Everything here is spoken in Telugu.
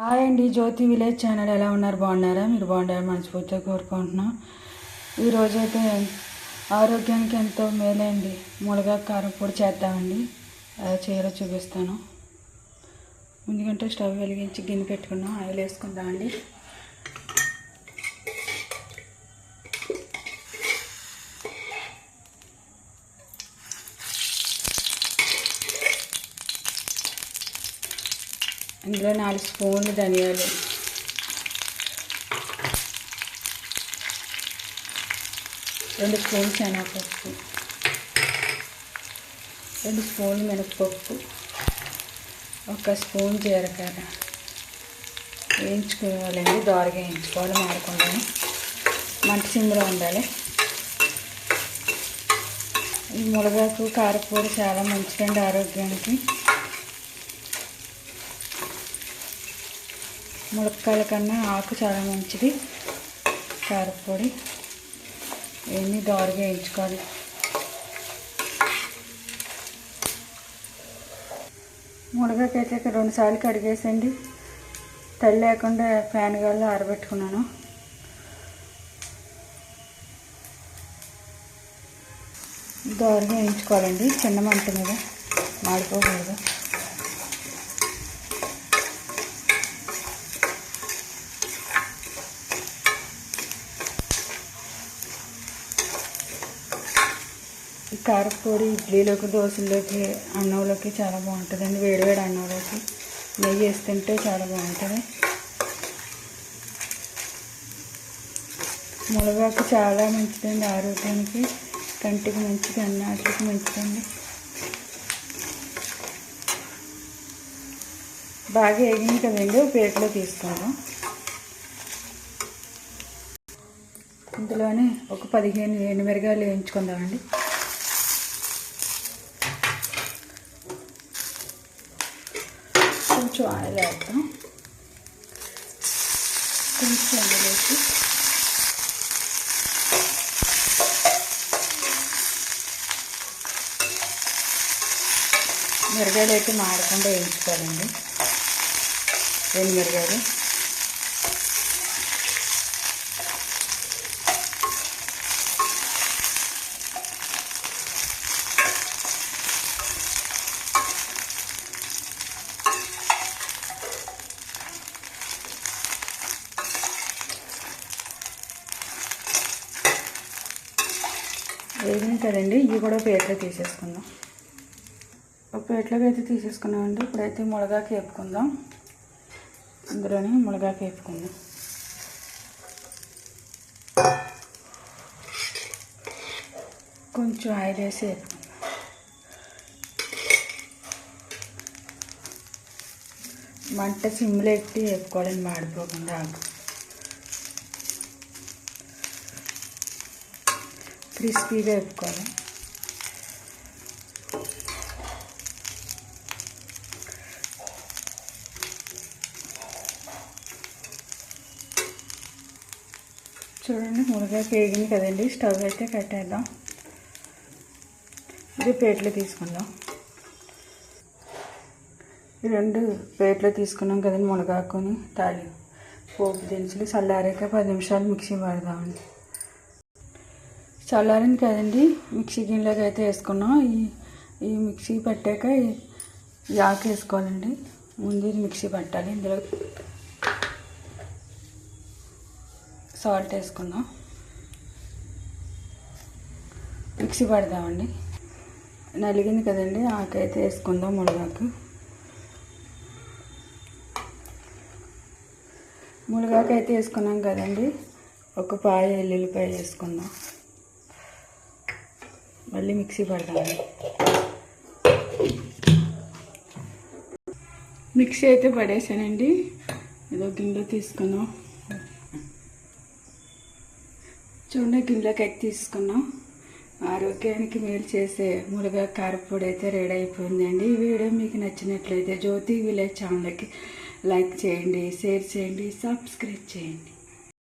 హాయ్ అండి జ్యోతి విలేజ్ ఛానల్ ఎలా ఉన్నారు? బాగున్నారా? మీరు బాగున్నారా మనస్ఫూర్తిగా కోరుకుంటున్నాం. ఈరోజు అయితే ఆరోగ్యానికి ఎంతో మేలండి. మునగా కారం పొడి చేద్దామండి. ఎలా చేయాలో చూపిస్తాను. ముందుకంటే స్టవ్ వెలిగించి గిన్నె పెట్టుకున్నాం. ఆయిల్ వేసుకుందామండి. ఇందులో నాలుగు స్పూన్లు ధనియాలు. రెండు స్పూన్స్ శనగపప్పు. రెండు స్పూన్లు మినపప్పు ఒక స్పూన్ జీలకర్ర. వేయించుకోవాలండి దోరగా వేయించుకోవాలి మాడకుండా మంట సింగులో ఉండాలి. ఈ మునగాకు కారపొడి చాలా మంచిదండి ఆరోగ్యానికి. ములక్కాయల కన్నా ఆకు చాలా మంచిది. కారపొడి. ఇవన్నీ దోరగా వేయించుకోవాలి. మునగాకైతే ఇక్కడ రెండుసార్లు కడిగేసండి. తల్లి లేకుండా ఫ్యాన్ గాల్లో ఆరబెట్టుకున్నాను. దోరగా వేయించుకోవాలండి. చిన్న మంట మీద మాడిపోకూడదు. కారపొడి ఇడ్లీలోకి దోశలోకి అన్నంలోకి చాలా బాగుంటుందండి. వేడివేడి అన్నంలోకి. నెయ్యి వేస్తుంటే చాలా బాగుంటుంది. మునగాకు చాలా మంచిదండి ఆరోగ్యానికి. కంటికి మంచిది అన్నాటికి మంచిదండి. బాగా వేగింది కదండి ప్లేట్లో తీసుకుందాం ఇందులోనే ఒక పదిహేను ఎనిమిరగాయలు వేయించుకుందామండి కొంచెం ఆయిల్ వేద్దాం. కొంచెం అందులోకి మిరగాయలు అయితే మాడకుండా వేయించుకోవాలండి. రెండు మిరగాయలు వేగినాయి కదండి ఇవి కూడా పేట్లో తీసేసుకుందాం. ఒక ప్లేట్లోకి అయితే తీసేసుకున్నామండి. ఇప్పుడైతే మునగాకు వేపుకుందాం. అందులోనే మునగాకు వేపుకుందాం. కొంచెం ఆయిల్ వేసి వేపుకుందాం. మంట సిమ్లో ఎట్టి వేపుకోవాలని మాడిపోకుండా ఆకు క్రిస్పీగా వేపుకోవాలి. చూడండి మునగాయ వేగింది కదండి. స్టవ్ అయితే కట్టేద్దాం ఇది ప్లేట్లు తీసుకుందాం. ఈ రెండు ప్లేట్లు తీసుకున్నాం కదండి మునగాకుని తాలి పోపు దినుసులు చల్లారాక పది నిమిషాలు మిక్సీ పడదామండి. చల్లారింది కదండి. మిక్సీ గిన్నెలోకి అయితే వేసుకున్నాం. ఈ ఈ మిక్సీ పట్టాక ఈ ఆకు వేసుకోవాలండి. ముందు ఇది మిక్సీ పట్టాలి. ఇందులో సాల్ట్ వేసుకుందాం. మిక్సీ పడదామండి నలిగింది కదండి. ఆకు అయితే వేసుకుందాం మునగాకు. మునగాకు అయితే వేసుకున్నాం కదండి. ఒక పాయ ఎల్లుల్లిపాయ వేసుకుందాం. మళ్ళీ మిక్సీ పడతాను. మిక్సీ అయితే పడేసానండి. ఏదో గిన్నెలో తీసుకున్నాం చూడండి గిన్నెలోకి అయితే తీసుకున్నాం. ఆరోగ్యానికి మేలు చేసే మునగా కారపొడి అయితే రెడీ అయిపోయిందండి. ఈ వీడియో మీకు నచ్చినట్లయితే జ్యోతి విలేజ్ ఛానల్కి లైక్ చేయండి షేర్ చేయండి సబ్స్క్రైబ్ చేయండి.